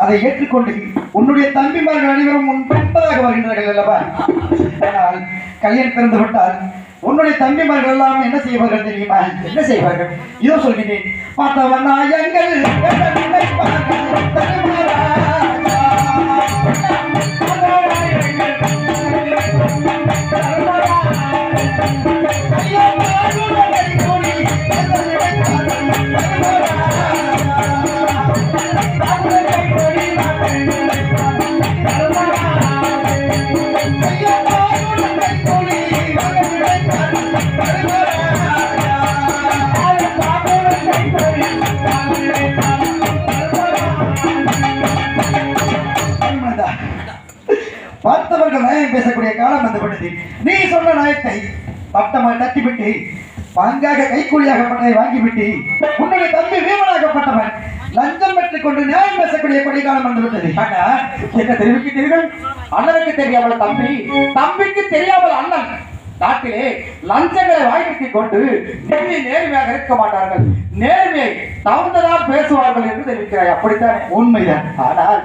அதை ஏற்றுக்கொண்டு உன்னுடைய தம்பிமார்கள் அனைவரும் முன் பின்பதாக வருகின்றார்கள் அல்லவா? ஆனால் கல்யாணம் பிறந்து விட்டால் உன்னுடைய தம்பிமார்கள் எல்லாம் என்ன செய்வார்கள் தெரியுமா? என்ன செய்வார்கள்? இதோ சொல்கிறேன் பார்த்தவன் நாயங்கள் என்ன பார்த்தவர்கள் நியாயம் பேசக்கூடிய காலம் வந்துவிட்டது. நீ சொன்ன நியாயத்தை பட்டமாக தட்டிவிட்டு பங்காக கைக்கூலியாகப்பட்டதை வாங்கிவிட்டு உன்னுடைய தம்பி வீமனாகப்பட்டவன் லஞ்சம் பெற்றுக் கொண்டு நியாயம் பேசக்கூடிய கொடி காலம் வந்துவிட்டது. அண்ணா, என்ன தெரிவிக்கிறீர்கள்? அண்ணனுக்கு தெரியாமல் தம்பி தம்பிக்கு தெரியாமல் அண்ணன் நாட்டிலே லஞ்சங்களை வாய்ப்பு கொண்டு நீதி நேர்மையாக இருக்க மாட்டார்கள். நேர்மையை தகுந்ததான் பேசுவார்கள் என்று தெரிவிக்கிறாய். அப்படித்தான் உண்மைதான். ஆனால்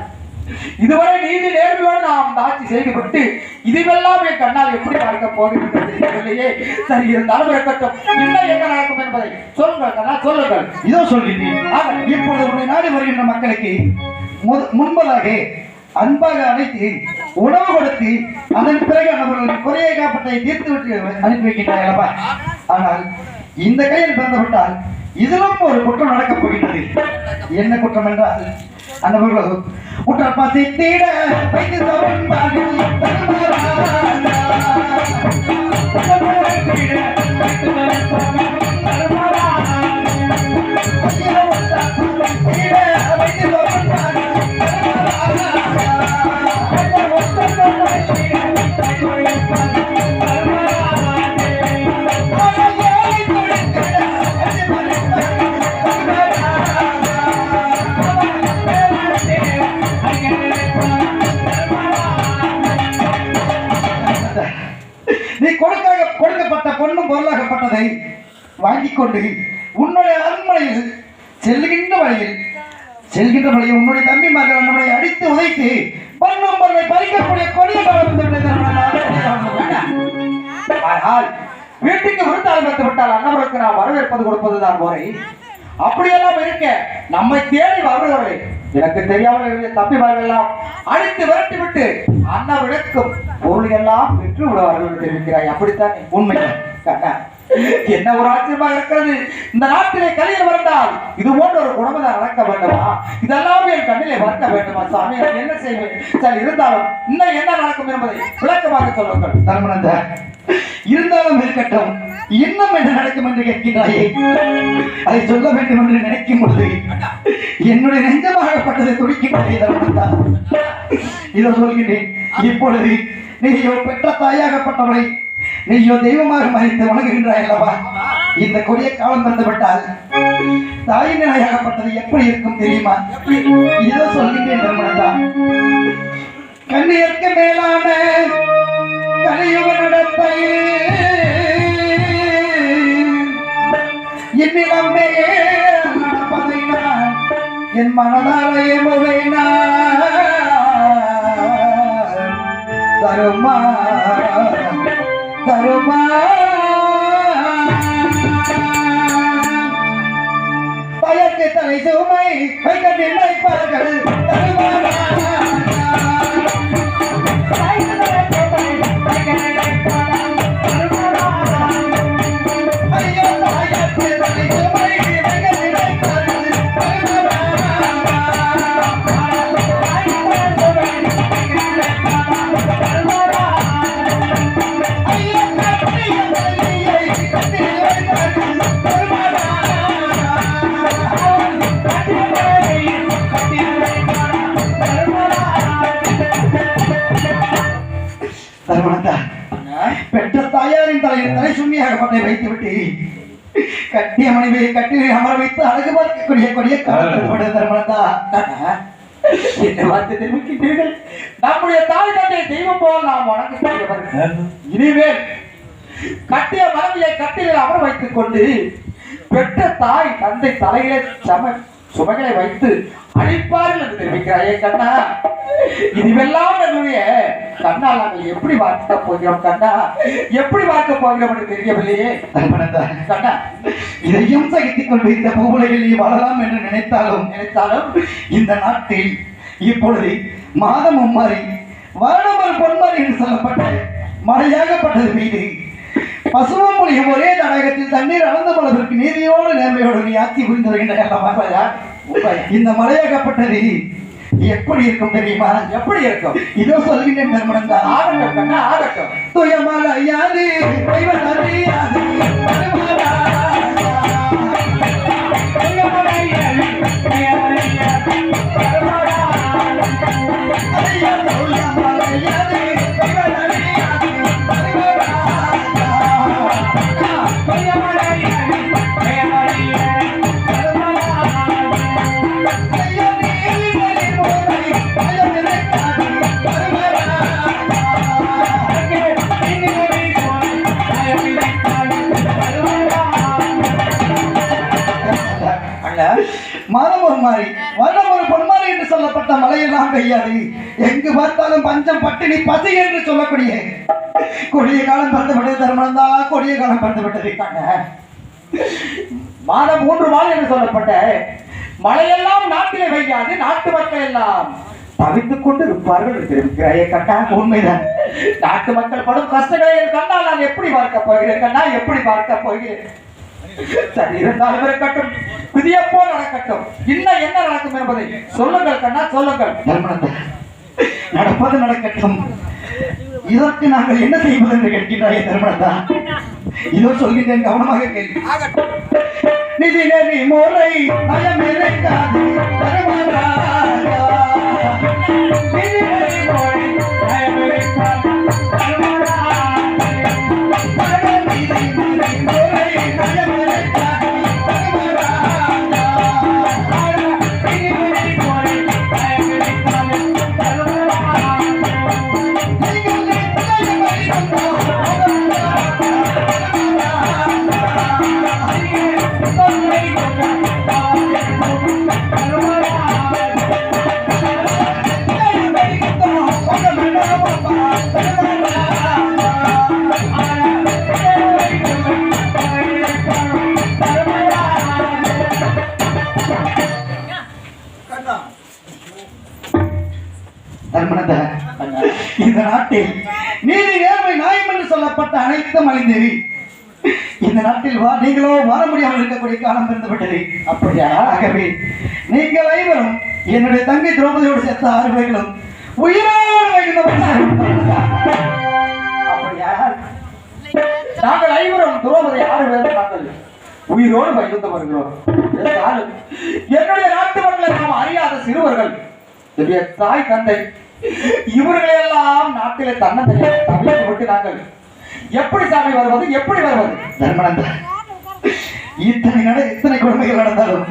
இதுவரை நீதி நேர்மையோடு நாம் ஆட்சி செய்துவிட்டு இதுவெல்லாம் என் கண்ணால் எப்படி பார்க்க போகிறது தெரியவில்லையே. சரி இருந்தாலும் இருக்கட்டும். இன்னும் என்ன நடக்கும் என்பதை சொல்லுங்கள் கண்ணா சொல்லுங்கள். இதோ சொல்கிறேன் ஆக, இப்பொழுது உன்னை நாடி வருகின்ற மக்களுக்கு முன்பதாக அன்பாக அழைத்து உணவு கொடுத்து அதன் பிறகு அவர்களுக்கு குறையை காப்பத்தை தீர்த்து விட்டு அனுப்பி வைக்கின்றாய் அல்லவா? ஆனால் இந்த கையில் பிறந்துவிட்டால் இதிலும் ஒரு குற்றம் நடக்கப் போகின்றது. என்ன குற்றம் என்றால் அந்தவர்களோ குற்றம் பசி தீட வைத்து நீ கொடுக்க கொடுக்கப்பட்ட பொண்ணும் பொருளாகப்பட்டதை வாங்கிக் கொண்டு உன்னுடைய அரண்மனையில் செல்லுகின்ற வழியில் செல்கின்ற வழியில் உன்னுடைய தம்பி மகள் நம்மளை அடித்து உதைத்து பொண்ணும் பொருளை பறிக்கக்கூடிய கொடிய ஆனால் வீட்டுக்கு விருந்தாளி வந்து விட்டால் அன்னவருக்கு நாம் வரவேற்பது கொடுப்பதுதான் முறை. அப்படியெல்லாம் இருக்க நம்மை தேடி வருகிறவர்கள் எனக்கு தெரியாமல் இருந்த தப்பிமார்கள் எல்லாம் அடித்து விரட்டி விட்டு பொருள் எல்லாம் பெற்று விடுவார்கள் என்று தெரிவிக்கிறாய் அப்படித்தான் உண்மை. கண்ணா, என்ன ஒரு ஆச்சரியமா இருக்கிறது? இந்த நாட்டிலே கலையில் வந்தால் இது போன்ற ஒரு குடும்பம் நடக்க வேண்டுமா? இதெல்லாம் என் கண்ணிலே வளர்க்க வேண்டுமா சாமி? என்ன செய்வேன்? சரி இருந்தாலும் இன்னும் என்ன நடக்கும் என்பதை விளக்கமாக சொல்லுங்கள். தர்மனந்த இருந்தாலும் இருக்கட்டும் இன்னும் என்ன நடக்கும் என்று கேட்கின்றாயே அதை சொல்ல வேண்டும் என்று நினைக்கும் பொழுது என்னுடைய நெஞ்சமாகப்பட்டதை துடிக்கின்றதே இதை இதோ சொல்கின்றேன் இப்பொழுது நீயோ பெற்ற தாயாகப்பட்டவளை நீயோ தெய்வமாக மறைத்து வணங்குகின்றாய் அல்லவா? இந்த கொடிய காலம் வந்துவிட்டால் தாயின் நிலையாகப்பட்டது எப்படி இருக்கும் தெரியுமா? இதோ சொல்கின்றேன் கண்ணியற்கு மேலான கலியுக நடத்தையில் என்னிடமே நடப்பதை நான் என் மனதாலே தருமா தருமா. தலை சுண்ணியாகப்பட்டை வைத்து விட்டு கட்டிய மனைவியை கட்டி அமர வைத்து அழகு பார்க்கக்கூடிய கொடிய காலத்தில் தருமனந்தா என்ன வார்த்தை தெரிவிக்கின்றீர்கள் நம்முடைய தாய் தந்தை தெய்வம் போல் நாம் வணங்கக்கூடியவர்கள் இனிமேல் கட்டிய மனைவியை கட்டிலில் அமர வைத்துக் கொண்டு பெற்ற தாய் தந்தை தலையிலே சம சுமைகளை வைத்து அழிப்பார்கள் என்று தெரிவிக்கிறாயே கண்ணா இதுவெல்லாம் என்னுடைய கண்ணால் நாங்கள் எப்படி பார்க்க போகிறோம் கண்ணா? எப்படி பார்க்க போகிறோம் என்று தெரியவில்லையே? கண்ணா இதையும் சகித்துக் கொண்டு இந்த பூவுலகில் வாழலாம் என்று நினைத்தாலும் நினைத்தாலும் இந்த நாட்டில் இப்பொழுது மாதமும் மாறி வருடம் ஒரு பொன்மாறி என்று சொல்லப்பட்ட மழையாகப்பட்டது மீது. பசுவம் மொழியும் ஒரே தடாகத்தில் தண்ணீர் அளந்த அளவிற்கு நீதியோடு நேர்மையோடு நீ ஆட்சி புரிந்து வருகின்ற? இந்த மழையாகப்பட்டது எப்படி இருக்கும் தெரியுமா? எப்படி இருக்கும்? இதோ சொல்கின்றேன் தர்மனந்தா ஆகட்டும் கண்ணா ஆகட்டும். துயமலையாது தெய்வமறியாது அண்ணா மனம் ஒரு மாதிரி வருடம் ஒரு பொன்மாரி என்று சொல்லப்பட்ட மலையெல்லாம் பெய்யாது. எங்கு பார்த்தாலும் பஞ்சம் பட்டினி பசி என்று சொல்லக்கூடிய கொடிய காலம் பறந்துவிட்டது. தான் கொடிய காலம் பறந்துவிட்டது. கண்ணா. மாதம் மூன்று மாதம் என்று சொல்லப்பட்ட மழையெல்லாம் நாட்டிலே பெய்யாது நாட்டு மக்கள் எல்லாம் தவித்துக் கொண்டு இருப்பார்கள் என்று உண்மைதான். நாட்டு மக்கள் படும் கஷ்டங்களை கண்ணா நான் எப்படி பார்க்க போகிறேன்? கண்ணா எப்படி பார்க்க போகிறேன்? சரி இருந்தாலும் இருக்கட்டும். விதியை போல் நடக்கட்டும். இன்னும் என்ன நடக்கும் என்பதை சொல்லுங்கள் கண்ணா சொல்லுங்கள். நடப்பது நடக்கட்டும். இதற்கு நாங்கள் என்ன செய்வது என்று கேட்கின்றாய் தர்மனந்தா இதோ சொல்கின்றேன் கவனமாக கேள்வி. நிதி நெறி முறை நயம் இந்த நாட்டில் நீதி நேர்மை நியாயம் என்று சொல்லப்பட்ட அனைத்தும் அழிந்தது இந்த நாட்டில் வா நீங்களோ வர முடியாமல் இருக்கக்கூடிய காலம் பிறந்துவிட்டது அப்படியா? ஆகவே நீங்கள் ஐவரும் என்னுடைய தங்கை திரௌபதியோடு சேர்த்த ஆறு பேர்களும் உயிரோடு வைக்கின்றவர்கள் நாங்கள் ஐவரும் திரௌபதி ஆறு பேரும் நாங்கள் உயிரோடு பகிர்ந்து வருகிறோம். என்னுடைய நாட்டு மக்களை நாம் அறியாத சிறுவர்கள். என்னுடைய தாய் தந்தை இவர்களையெல்லாம் நாட்டில நாட்டிலே தன்னந்தனியாக தவிர்த்து விட்டு நாங்கள் எப்படி சாமி வருவது? எப்படி வருவது? தர்மனந்தா இத்தனை நட இத்தனை கொடுமைகள் நடந்தாலும்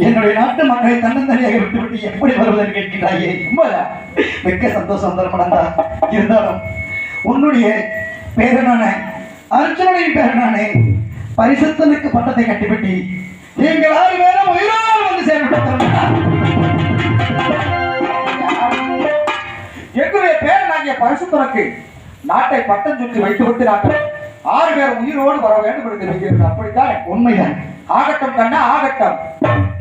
என்னுடைய நாட்டு மக்களை தன்னந்தனியாக விட்டுவிட்டு எப்படி வருவதென்று கேட்கிறாயே உண்மையா மிக்க சந்தோஷம் தர்மனந்தா இருந்தாலும் உன்னுடைய பேரனான அர்ஜுனனின் பேரனானே பரிசுத்தனுக்கு பட்டத்தை கட்டிவிட்டு நீங்கள் ஆறு பேரும் உயிரோடு வந்து சேர்ந்து எங்களுடைய பேரனாகிய பரிசுத்தனுக்கு நாட்டை பட்டம் சுற்றி வைத்துவிட்டு நாங்கள் ஆறு பேர் உயிரோடு வர வேண்டும் என்று தெரிவிக்கிறது அப்படித்தான் உண்மைதான். ஆகட்டம் கண்ணா ஆகட்டம்.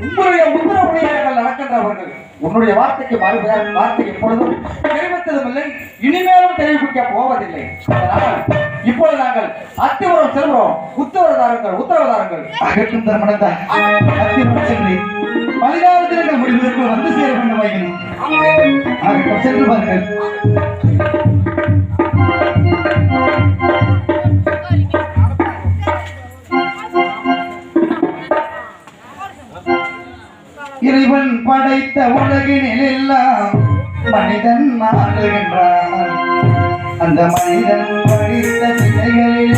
உங்களுடைய உத்தரவுடையவர்கள் நடக்கின்றவர்கள் உன்னுடைய வார்த்தைக்கு மறுபடியும் வார்த்தை எப்பொழுதும் தெரிவித்ததும் இல்லை இனிமேலும் தெரிவிக்க போவதில்லை. அதனால் இப்பொழுது நாங்கள் அத்திவரம் செல்கிறோம். உத்தரவுதாரங்கள் உத்தரவுதாரங்கள் அகற்றும் தர்மனந்தா அத்திவரம் சென்று பதினாறு தினங்கள் முடிவதற்கு வந்து வைக்கணும். சென்று பாருங்கள். இறைவன் படைத்த உலகினில் எல்லாம் மனிதன் மாறுகின்றான் அந்த மனிதன் படித்த திசைகளில்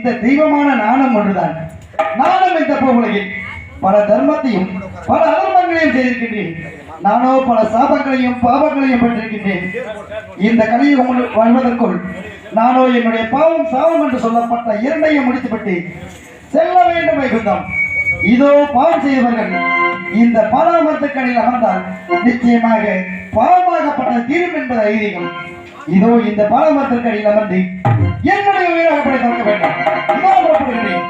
இந்த தெய்வமான நாணம் ஒன்றுதான். நாணம் இந்த உலகில். பல தர்மத்தையும் பல அதர்மங்களையும் செய்திருக்கின்றேன். நானோ பல சாபங்களையும் பாபங்களையும் பெற்றிருக்கின்றேன். இந்த கலையை வாழ்வதற்குள் நானோ என்னுடைய பாவம் சாபம் என்று சொல்லப்பட்ட இரண்டையும் முடித்துவிட்டு செல்ல வேண்டும் வைகுந்தம் இதோ பாவம் செய்தவர்கள் இந்த பாலாமரத்துக்கணில் அமர்ந்தால் நிச்சயமாக பாவமாகப்பட்ட தீரும் என்பது ஐதீகம். இதோ இந்த பாலமரத்திற்கு அடியில் அமர்ந்து என்னுடைய உயிராக படை திறக்க வேண்டும். புறப்படுகிறேன்